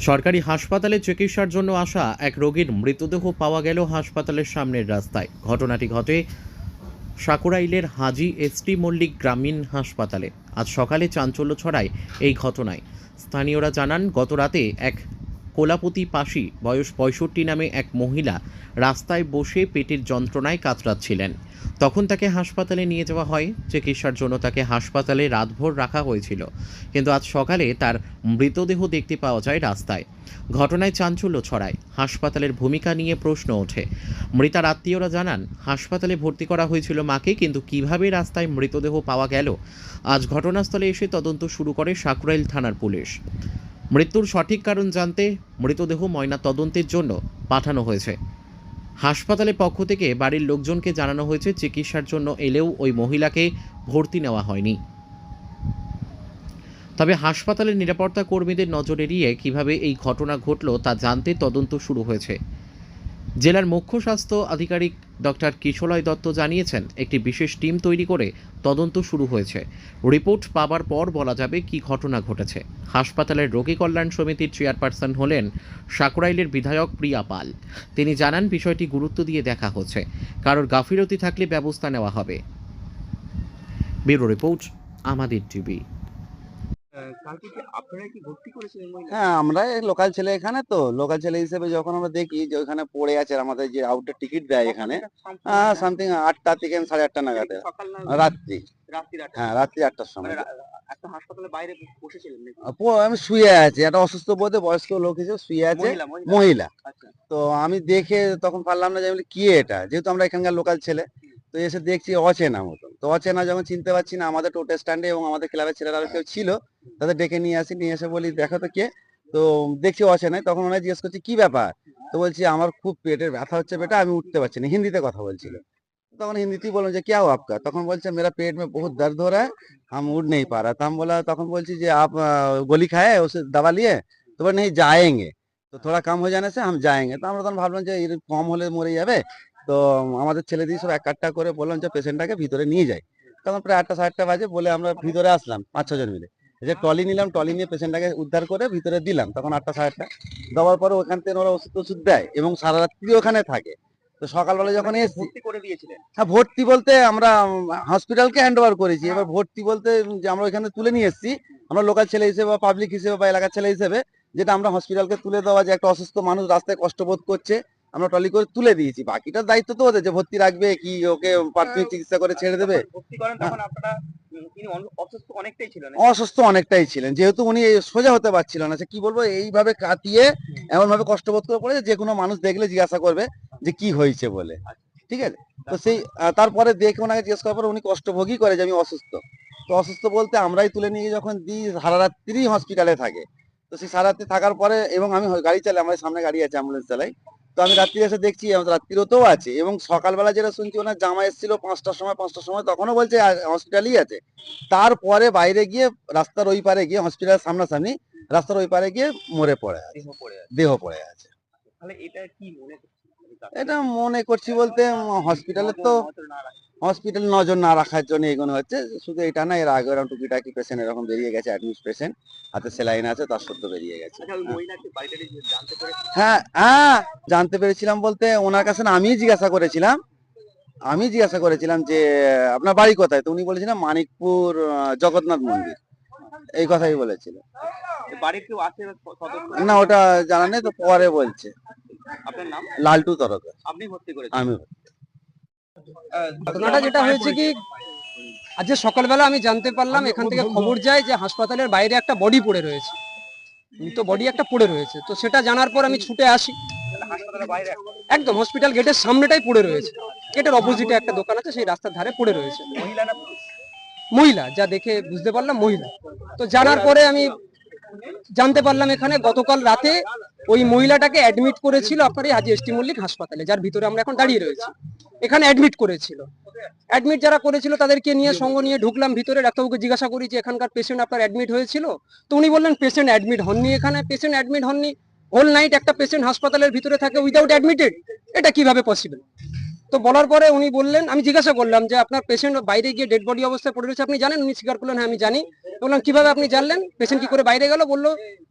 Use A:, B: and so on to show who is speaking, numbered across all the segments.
A: সরকারি হাসপাতালে চিকিৎসার জন্য আসা এক রোগীর মৃতদেহ পাওয়া গেল হাসপাতালের সামনের রাস্তায়। ঘটনাটি ঘটে সাকুরাইলের হাজি এসটি মল্লিক গ্রামীণ হাসপাতালে। আজ সকালে চাঞ্চল্য ছড়ায় এই ঘটনায়। স্থানীয়রা জানান, গত রাতে এক কোলাপতি পাশি, বয়স পঁয়ষট্টি নামে এক মহিলা, রাস্তায় বসে পেটের যন্ত্রণায় কাতরাচ্ছিলেন। তখন তাকে হাসপাতালে নিয়ে যাওয়া হয়। চিকিৎসার জন্য তাকে হাসপাতালে রাতভর রাখা হয়েছিল। কিন্তু আজ সকালে তার মৃতদেহ দেখতে পাওয়া যায় রাস্তায়। ঘটনায় চাঞ্চল্য ছড়ায়। হাসপাতালের ভূমিকা নিয়ে প্রশ্ন ওঠে। মৃতার আত্মীয়রা জানান, হাসপাতালে ভর্তি করা হয়েছিল মাকে, কিন্তু কীভাবে রাস্তায় মৃতদেহ পাওয়া গেল? আজ ঘটনাস্থলে এসে তদন্ত শুরু করে সাকুরাইল থানার পুলিশ। মৃত্যুর সঠিক কারণ জানতে মৃতদেহ ময়না তদন্তের জন্য পাঠানো হয়েছে। হাসপাতালের পক্ষ থেকে বাড়ির লোকজনকে জানানো হয়েছে, চিকিৎসার জন্য এলেও ওই মহিলাকে ভর্তি নেওয়া হয়নি। তবে হাসপাতালের নিরাপত্তা কর্মীদের নজর এড়িয়ে কীভাবে এই ঘটনা ঘটল তা জানতে তদন্ত শুরু হয়েছে। জেলার মুখ্য স্বাস্থ্য আধিকারিক ডক্টর কিশলয় দত্ত জানিয়েছেন, একটি বিশেষ টিম তৈরি করে তদন্ত শুরু হয়েছে। রিপোর্ট পাবার পর বলা যাবে কি ঘটনা ঘটেছে। হাসপাতালের রোগী কল্যাণ সমিতির চেয়ারপারসন হলেন সাকুরাইলের বিধায়ক প্রিয়া পাল। তিনি জানান, বিষয়টি গুরুত্ব দিয়ে দেখা হচ্ছে। কারোর গাফিলতি থাকলে ব্যবস্থা নেওয়া হবে। ব্যুরো রিপোর্ট, আমাদের টিভি
B: আহ, কালকে কি আপনারা কি ভর্তি করেছিলেন মহিলা
C: হ্যাঁ আমরা লোকাল ছেলে এখানে তো। লোকাল ছেলে হিসেবে যখন আমরা দেখি যে ওখানে পড়ে আছে আমাদের যে আউটের টিকিট দেয় এখানে সামথিং আটটা থেকে সাড়ে আটটা নাগাদ। রাত্রি।
B: রাত্রি
C: হ্যাঁ রাত্রি আটটার সময়।
B: মানে
C: আমি শুয়ে আছি। একটা অসুস্থ বোধে বয়স্ক লোক হিসেবে শুয়ে আছে।
B: মহিলা আচ্ছা।
C: তো আমি দেখে তখন পারলাম না যে কি এটা? যেহেতু আমরা এখানকার লোকাল ছেলে তো এসে দেখছি অচেনা মতন তো অচেনা যখন চিনতে পারছি না আমাদের টোটো স্ট্যান্ডে এবং আমাদের ক্লাবের ছেলেরা আরো কেউ ছিল তাদের ডেকে নিয়ে আসি নিয়ে এসে বলি দেখো তো কে তো দেখছি অচেনাই তখন ওনারা জিজ্ঞেস করছি কি ব্যাপার তো বলছি আমার খুব পেটের ব্যথা হচ্ছে বেটা আমি উঠতে পারছি না হিন্দিতে কথা বলছিল তখন হিন্দিতেই বললাম যে क्या हुआ आपका তখন বলছে मेरा पेट में बहुत दर्द हो रहा है हम उठ नहीं पा रहा था हम बोला তখন বলছি যে आप अ, गोली खाए उसे दवा लिए তো বলে नहीं जाएंगे তো থোড়া কাম হয়ে জানে সে हम जाएंगे তো আমরা তখন ভাবলাম যে এর কম হলে মরে যাবে তো আমাদের ছেলে দিয়ে সব এক কাটটা করে বললাম যে পেশেন্টটাকে ভিতরে নিয়ে যাই। তখন প্রায় আটটা সাড়ে আটটা বাজে বলে আমরা ভিতরে আসলাম পাঁচ ছজন মিলে। যে টলি নিলাম টলি নিয়ে পেশেন্টটাকে উদ্ধার করে ভিতরে দিলাম। তখন আটটা সাড়ে আটটা দেওয়ার পরে ওখান থেকে ওরা ওষুধ ওষুধ দেয় এবং সারা রাত্রি ওখানে থাকে। তো সকালবেলা যখন এসছি
B: ভর্তি করে দিয়েছিলেন
C: হ্যাঁ ভর্তি বলতে আমরা হসপিটালকে হ্যান্ড ওভার করেছি। এবার ভর্তি বলতে যে আমরা ওইখানে তুলে নিয়ে এসেছি। আমরা লোকাল ছেলে হিসেবে বা পাবলিক হিসেবে বা এলাকার ছেলে হিসেবে যেটা আমরা হসপিটালকে তুলে দেওয়া যে একটা অসুস্থ মানুষ রাস্তায় কষ্ট বোধ করছে আমরা টলি করে তুলে দিয়েছি। বাকিটার দায়িত্ব তো ওদের যে ভর্তি রাখবে কি ওকে প্রাথমিক চিকিৎসা করে ছেড়ে দেবে?
B: ভর্তি করেন আপনারা উম, তিনি অন- অসুস্থ অনেকটাই ছিলেন।
C: অসুস্থ অনেকটাই ছিলেন। যেহেতু উনি সোজা হতে পারছিল না কি বলব এইভাবে কাটিয়ে এমন ভাবে কষ্ট বোধ করে পড়েছে যে কোনো মানুষ দেখলে জিজ্ঞাসা করবে যে কি হয়েছে বলে। ঠিক আছে? তো সেই তারপরে দেখে ওনাকে জিজ্ঞেস করার পরে উনি কষ্টভোগী করে যে আমি অসুস্থ। তো অসুস্থ বলতে আমরাই তুলে নিয়ে যখন দিই সারা রাত্রি হসপিটালে থাকে। তো সেই সারা রাত্রি থাকার পরে এবং আমি গাড়ি চালাই আমার সামনে গাড়ি আছে অ্যাম্বুলেন্স চালাই। তো আমি রাত্রি এসে দেখছি আমাদের তো আছে। এবং সকালবেলা যেটা শুনছি ওনার জামা এসেছিল পাঁচটার সময় পাঁচটার সময় তখনও বলছে হসপিটালই আছে। তারপরে বাইরে গিয়ে রাস্তার ওই পারে গিয়ে হসপিটালের সামনাসামনি রাস্তার ওই পারে গিয়ে মরে পড়ে আছে।
B: দেহ পড়ে আছে। এটা কি মনে
C: এটা মনে করছি বলতে হসপিটালের তো। হসপিটাল নজর না রাখার জন্য এগোনো হচ্ছে। শুধু এটা না এর আগে এরকম টুকিটাকি পেশেন্ট এরকম বেরিয়ে গেছে অ্যাডমিট পেশেন্ট হাতে সেলাইন আছে তার সত্য বেরিয়ে গেছে।
B: আচ্ছা
C: হ্যাঁ হ্যাঁ জানতে পেরেছিলাম বলতে ওনার কাছে না আমি জিজ্ঞাসা করেছিলাম। আমি জিজ্ঞাসা করেছিলাম যে আপনার বাড়ি কোথায়? তো উনি বলেছিলেন মানিকপুর জগন্নাথ মন্দির। এই কথাই বলেছিল না ওটা জানা নেই তো পরে বলছে।
B: আপনার নাম?
C: লালটু তরফে
B: আপনি ভর্তি করেছেন?
C: আমি
D: ঘটনাটা যেটা হয়েছে কি আজকে সকালবেলা আমি জানতে পারলাম এখান থেকে খবর যায় যে হাসপাতালের বাইরে একটা বডি পড়ে রয়েছে। তো বডি একটা পড়ে রয়েছে। তো সেটা জানার পর আমি ছুটে আসি। একদম হসপিটাল গেটের সামনেটাই পড়ে রয়েছে। গেটের অপোজিটে একটা দোকান আছে সেই রাস্তার ধারে পড়ে রয়েছে।
B: মহিলা
D: মহিলা যা দেখে বুঝতে পারলাম মহিলা। তো জানার পরে আমি জানতে পারলাম এখানে, গতকাল রাতে ওই মহিলাটাকে অ্যাডমিট করেছিল আপনার এই হাজি এসটি মল্লিক হাসপাতালে, যার ভিতরে আমরা এখন দাঁড়িয়ে রয়েছি। এখানে অ্যাডমিট করেছিল। অ্যাডমিট যারা করেছিল তাদেরকে নিয়ে সঙ্গ নিয়ে ঢুকলাম, ভিতরে ডাক্তারবাবুকে জিজ্ঞাসা করি যে এখানকার পেশেন্ট আপনার অ্যাডমিট হয়েছিল? তো উনি বললেন পেশেন্ট অ্যাডমিট হননি এখানে পেশেন্ট অ্যাডমিট হননি। হোল নাইট একটা পেশেন্ট হাসপাতালের ভিতরে থাকে উইদাউট অ্যাডমিটেড এটা কীভাবে পসিবল তো বলার পরে উনি বললেন, আমি জিজ্ঞাসা করলাম যে আপনার পেশেন্ট বাইরে গিয়ে ডেড বডি অবস্থায় পড়ে রয়েছে, আপনি জানেন? উনি স্বীকার করলেন হ্যাঁ আমি জানি। বললাম, কীভাবে আপনি জানলেন? পেশেন্ট কি করে বাইরে গেল? বলল,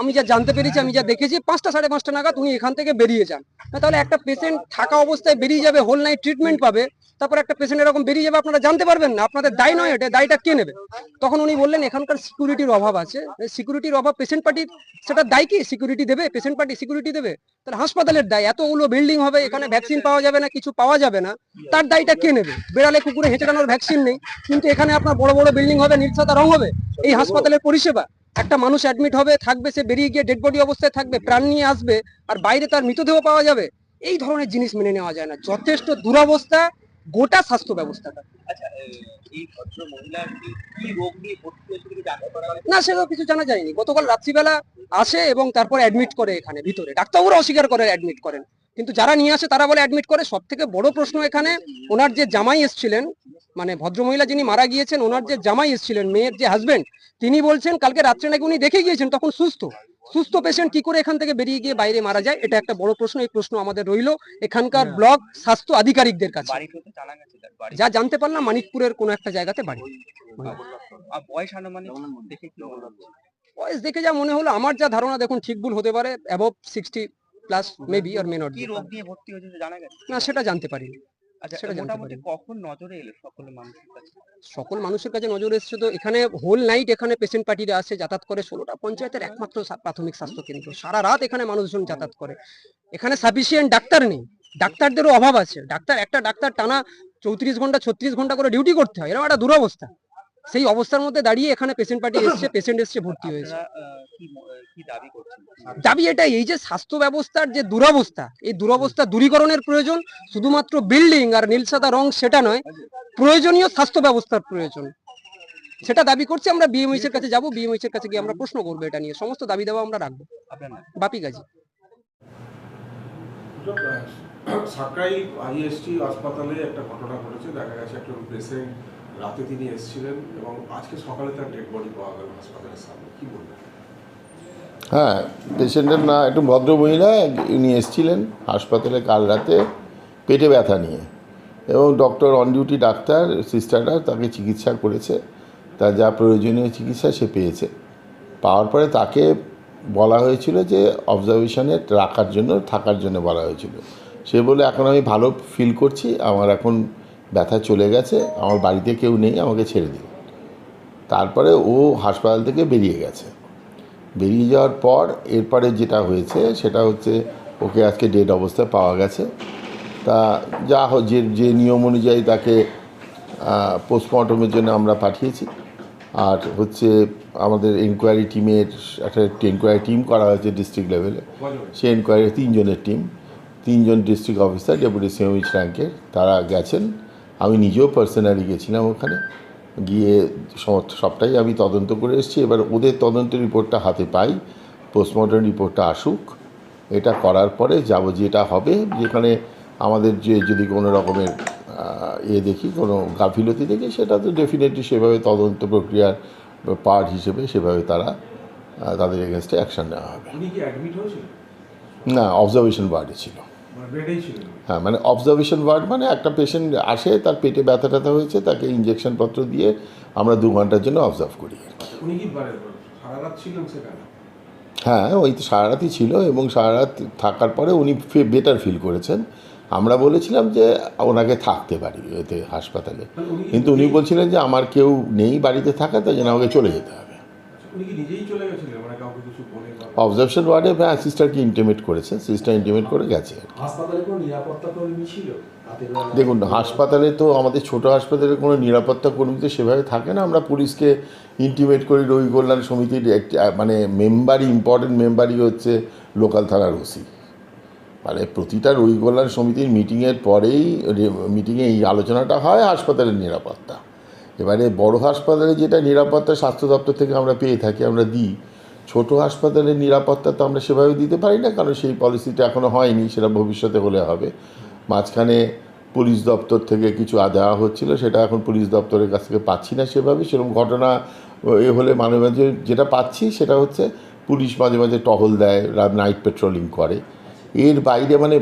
D: আমি যা জানতে পেরেছি, আমি যা দেখেছি, পাঁচটা সাড়ে পাঁচটা নাগাদ উনি এখান থেকে বেরিয়ে যান। তাহলে একটা পেশেন্ট থাকা অবস্থায় বেরিয়ে যাবে হোল নাইট ট্রিটমেন্ট পাবে তারপর একটা পেশেন্ট এরকম বেরিয়ে যাবে, আপনারা জানতে পারবেন না। আপনাদের দায় নয় এটা, দায়টা কে নেবে? তখন উনি বললেন, এখানকার সিকিউরিটির অভাব আছে। সিকিউরিটির অভাব পেশেন্ট পার্টির সেটা দায় কি? সিকিউরিটি দেবে? পেশেন্ট পার্টি সিকিউরিটি দেবে? তাহলে হাসপাতালের দায়। এতগুলো বিল্ডিং হবে, এখানে ভ্যাকসিন পাওয়া যাবে না, কিছু পাওয়া যাবে না। তার দায়টা কে নেবে? বেড়ালে, কুকুরে হেঁচড়ানোর ভ্যাকসিন নেই। কিন্তু এখানে আপনার বড় বড় বিল্ডিং হবে নীলসাদা রং হবে। এই হাসপাতালের পরিষেবা। একটা মানুষ অ্যাডমিট হবে, থাকবে, সে বেরিয়ে গিয়ে ডেড বডি অবস্থায় থাকবে, প্রাণ নিয়ে আসবে, আর বাইরে তার মৃতদেহ পাওয়া যাবে। এই ধরনের জিনিস মেনে নেওয়া যায় না। যথেষ্ট দুরবস্থা গোটা স্বাস্থ্য ব্যবস্থাটা
B: আচ্ছা?
D: না সেটাও কিছু জানা যায়নি। গতকাল রাত্রিবেলা আসে এবং তারপর অ্যাডমিট করে এখানে ভিতরে। ডাক্তারবাবুরা অস্বীকার করে অ্যাডমিট করেন। কিন্তু যারা নিয়ে আসে তারা বলে অ্যাডমিট করে। সব থেকে বড় প্রশ্ন এখানে ওনার যে জামাই এসছিলেন মানে ভদ্রমহিলা যিনি মারা গিয়েছেন ওনার যে জামাই এসছিলেন মেয়ের যে হাজবেন্ড তিনি বলছেন কালকে রাত্রে নাকি উনি দেখে গিয়েছেন তখন সুস্থ। সুস্থ পেশেন্ট কি করে এখান থেকে বেরিয়ে গিয়ে বাইরে মারা যায়? এটা একটা বড় প্রশ্ন এই প্রশ্ন আমাদের রইল এখানকার ব্লক স্বাস্থ্য আধিকারিকদের কাছে। যা জানতে পারলাম মানিকপুরের কোনো একটা জায়গাতে বাড়ি।
B: বয়স আনুমানিক দেখে কি
D: বয়স দেখে যা মনে হলো আমার যা ধারণা দেখুন ঠিক ভুল হতে পারে অ্যাবভ সিক্সটি প্লাস মেবি আর মে নট
B: কি রোগ নিয়ে ভর্তি হয়েছে জানা গেছে?
D: না সেটা জানতে পারিনি।
B: আচ্ছা
D: সেটা জানতে
B: মোটামুটি
D: পারিনি।
B: কখন নজরে এলো সকল মানুষের কাছে?
D: সকল মানুষের কাছে নজর এসেছে তো এখানে হোল নাইট এখানে পেশেন্ট পার্টিরা আসে যাতায়াত করে। ষোলোটা পঞ্চায়েতের একমাত্র সা- প্রাথমিক স্বাস্থ্য কেন্দ্র। সারা রাত এখানে মানুষজন যাতায়াত করে। এখানে সাফিসিয়েন্ট ডাক্তার নেই। ডাক্তারদেরও অভাব আছে। ডাক্তার একটা ডাক্তার টানা চৌত্রিশ ঘণ্টা ছত্রিশ ঘণ্টা করে ডিউটি করতে হয়। এরকম একটা দুরবস্থা। সেই অবস্থার মধ্যে দাঁড়িয়ে এখানে পেশেন্ট পার্টি এসছে পেশেন্ট এসছে ভর্তি হয়েছে।
B: দাবি করছেন?
D: এটাই এই যে স্বাস্থ্য ব্যবস্থার যে দুরবস্থা এই দুরবস্থা দূরীকরণের প্রয়োজন শুধুমাত্র বিল্ডিং আর নীলসাদা রং সেটা নয় প্রয়োজনীয় স্বাস্থ্য ব্যবস্থার প্রয়োজন। সেটা দাবি করছি আমরা বিএমএইচ এর কাছে যাব বিএমএইচ এর কাছে গিয়ে আমরা প্রশ্ন করব এটা নিয়ে। সমস্ত দাবি দাবা আমরা রাখব। বাপি গাজী।
E: সাকরাই আইএসটি হাসপাতালে একটা ঘটনা ঘটেছে দেখা গেছে একজন পেশেন্ট রাতে তিনি এসেছিলেন এবং আজকে সকালে তার ডেড বডি পাওয়া গেল হাসপাতালের সামনে। কি বলবেন?
F: হ্যাঁ পেশেন্টের না, একটু ভদ্র মহিলা উনি এসেছিলেন হাসপাতালে কাল রাতে পেটে ব্যথা নিয়ে। এবং ডক্টর অন ডিউটি ডাক্তার সিস্টাররা তাকে চিকিৎসা করেছে। তার যা প্রয়োজনীয় চিকিৎসা সে পেয়েছে। পাওয়ার পরে তাকে বলা হয়েছিল যে অবজারভেশনে রাখার জন্য, থাকার জন্য বলা হয়েছিল। সে বলে এখন আমি ভালো ফিল করছি, আমার এখন ব্যথা চলে গেছে আমার বাড়িতে কেউ নেই আমাকে ছেড়ে দিন তারপরে ও হাসপাতাল থেকে বেরিয়ে গেছে। বেরিয়ে যাওয়ার পর এরপরে যেটা হয়েছে সেটা হচ্ছে ওকে আজকে ডেড অবস্থায় পাওয়া গেছে। তা যা হ- যে যে নিয়ম অনুযায়ী তাকে পোস্টমর্টমের জন্য আমরা পাঠিয়েছি। আর হচ্ছে আমাদের এনকোয়ারি টিমের একটা এনকোয়ারি টিম করা হয়েছে ডিস্ট্রিক্ট লেভেলে
E: বলো
F: সে এনকোয়ারি তিনজনের টিম তিনজন ডিস্ট্রিক্ট অফিসার ডেপুটি সেমিচ র্যাঙ্কের তারা গেছেন। আমি নিজেও পার্সোনালি গেছিলাম ওখানে। গিয়ে সমস্ত সবটাই আমি তদন্ত করে এসেছি। এবার ওদের তদন্ত রিপোর্টটা হাতে পাই। পোস্টমর্টম রিপোর্টটা আসুক। এটা করার পরে যাব যেটা হবে। যেখানে আমাদের যে যদি কোনো রকমের এ দেখি কোনো গাফিলতি দেখি সেটা তো ডেফিনেটলি সেভাবে তদন্ত প্রক্রিয়ার পার্ট হিসেবে সেভাবে তারা তাদের এগেনস্টে অ্যাকশন নেওয়া হবে। না অবজারভেশন ওয়ার্ডে ছিল। হ্যাঁ মানে অবজারভেশন ওয়ার্ড মানে একটা পেশেন্ট আসে তার পেটে ব্যথা ট্যাথা হয়েছে তাকে ইঞ্জেকশন পত্র দিয়ে আমরা দু ঘণ্টার জন্য অবজার্ভ করি। কি
E: মানে
F: হ্যাঁ ওই তো সারা রাতই ছিল এবং সারা রাত থাকার পরে উনি বেটার ফিল করেছেন। আমরা বলেছিলাম যে ওনাকে থাকতে পারি এতে হাসপাতালে।
E: মানে
F: কিন্তু উনি বলছিলেন যে আমার কেউ নেই বাড়িতে থাকা তাই জন্য আমাকে চলে যেতে হবে।
E: আচ্ছা, উনি কি নিজেই চলে গেছিলেন মানে কাউকে কিছু বলে বা-
F: অবজারভেশন ওয়ার্ডে হ্যাঁ সিস্টারকে ইন্টিমেট করেছে? সিস্টার ইন্টিমেট করে গেছে।
G: হাসপাতালে কোনো নিরাপত্তা কর্মী ছিল?
F: দেখুন হাসপাতালে তো আমাদের ছোট হাসপাতালে কোনো নিরাপত্তা কর্মী তো সেভাবে থাকে না। আমরা পুলিশকে ইন্টিমেট করি। রোগী কল্যাণ সমিতির একটি মানে মেম্বারই ইম্পর্টেন্ট মেম্বারই হচ্ছে লোকাল থানার ওসি। মানে প্রতিটা রোগী কল্যাণ সমিতির মিটিংয়ের পরেই মিটিংয়ে এই আলোচনাটা হয় হাসপাতালের নিরাপত্তা। এবারে বড় হাসপাতালে যেটা নিরাপত্তা স্বাস্থ্য দপ্তর থেকে আমরা পেয়ে থাকি আমরা দিই। ছোট হাসপাতালের নিরাপত্তা তো আমরা সেভাবে দিতে পারি না কারণ সেই পলিসিটা এখনও হয়নি সেটা ভবিষ্যতে হলে হবে। মাঝখানে পুলিশ দপ্তর থেকে কিছু দেওয়া হচ্ছিল সেটা এখন পুলিশ দপ্তরের কাছ থেকে পাচ্ছি না সেভাবে। সেরকম ঘটনা এ হলে মাঝে মাঝে যেটা পাচ্ছি সেটা হচ্ছে পুলিশ মাঝে মাঝে টহল দেয় নাইট পেট্রোলিং করে। এর বাইরে মানে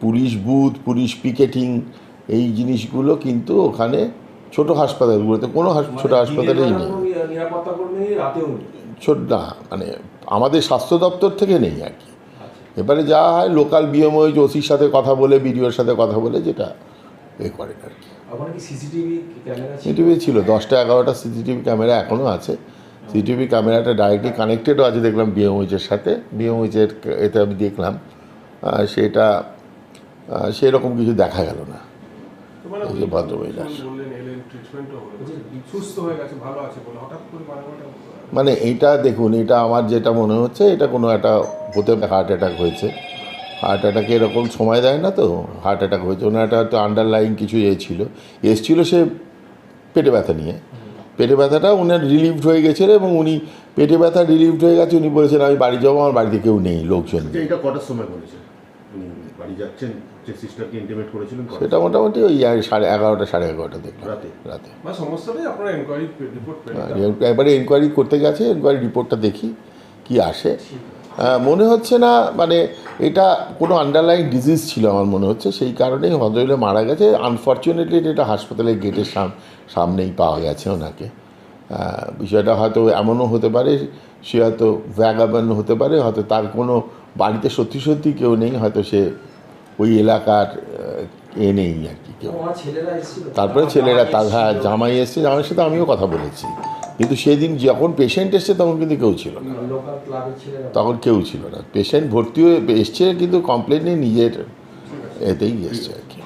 F: পুলিশ বুথ পুলিশ পিকেটিং এই জিনিসগুলো কিন্তু ওখানে ছোট হাসপাতালগুলোতে কোনো হাস- ছোট
G: মানে
F: হাসপাতালেই নেই। না মানে আমাদের স্বাস্থ্য দপ্তর থেকে নেই আর কি। এবারে যা হয় লোকাল বিএমওই ওসির সাথে কথা বলে বিডিওর সাথে কথা বলে যেটা এ করেন আর কি।
G: সিসিটিভি ছিল?
F: সিটিভি ছিল দশটা এগারোটা সিসিটিভি ক্যামেরা এখনও আছে। সিসিটিভি ক্যামেরাটা ডাইরেক্টলি কানেক্টেডও আছে দেখলাম বিএমওইচের সাথে। বিএমওইচের এতে আমি দেখলাম সেটা সেরকম কিছু দেখা গেল না।
E: তো মানে ট্রিটমেন্টও সুস্থ হয়ে গেছে ভালো আছে বলে হঠাৎ করে মানে
F: দেখুন এটা আমার যেটা মনে হচ্ছে এটা কোনো একটা হতে হার্ট অ্যাটাক হয়েছে। হার্ট অ্যাটাকে এরকম সময় দেয় না তো হার্ট অ্যাটাক হয়েছে। ওনার একটা হয়তো আন্ডারলাইন কিছু এ ছিল। এসছিল সে পেটে ব্যথা নিয়ে। পেটে ব্যথাটা উনার রিলিভড হয়ে গেছিল এবং উনি পেটে ব্যথা রিলিভড হয়ে গেছে উনি বলেছেন আমি বাড়ি যাব আমার বাড়িতে কেউ নেই লোকজন
H: এটা কটার সময় করেছে উনি বাড়ি যাচ্ছেন যে সিস্টারকে ইন্টিমেট করেছিলেন
F: সেটা মোটামুটি ওই সাড়ে এগারোটা সাড়ে এগারোটা দেখলাম
H: রাতে?
F: রাতে।
E: বা সমস্তটাই আপনারা এনকোয়ারি রিপোর্ট
F: হ্যাঁ, এনকোয়ারি করতে গেছে এনকোয়ারি রিপোর্টটা দেখি কি আসে। মনে হচ্ছে না মানে এটা কোনো আন্ডারলাইন ডিজিজ ছিল আমার মনে হচ্ছে সেই কারণেই ভদ্রমহিলা মারা গেছে। আনফর্চুনেটলি এটা হাসপাতালের গেটের সাম সামনেই পাওয়া গেছে ওনাকে। আহ, বিষয়টা হয়তো এমনও হতে পারে সে হয়তো ভ্যাগাবান হতে পারে হয়তো তার কোনো বাড়িতে সত্যি সত্যি কেউ নেই হয়তো সে ওই এলাকার এ নেই আর কি কেউ। তারপরে ছেলেরা তার হ্যাঁ জামাই এসছে জামাইয়ের সাথে আমিও কথা বলেছি। কিন্তু সেদিন যখন পেশেন্ট এসছে তখন কিন্তু কেউ ছিল না। তখন কেউ ছিল না। পেশেন্ট ভর্তি হয়ে এসছে কিন্তু কমপ্লেন নিয়ে নিজের এতেই এসছে আর কি।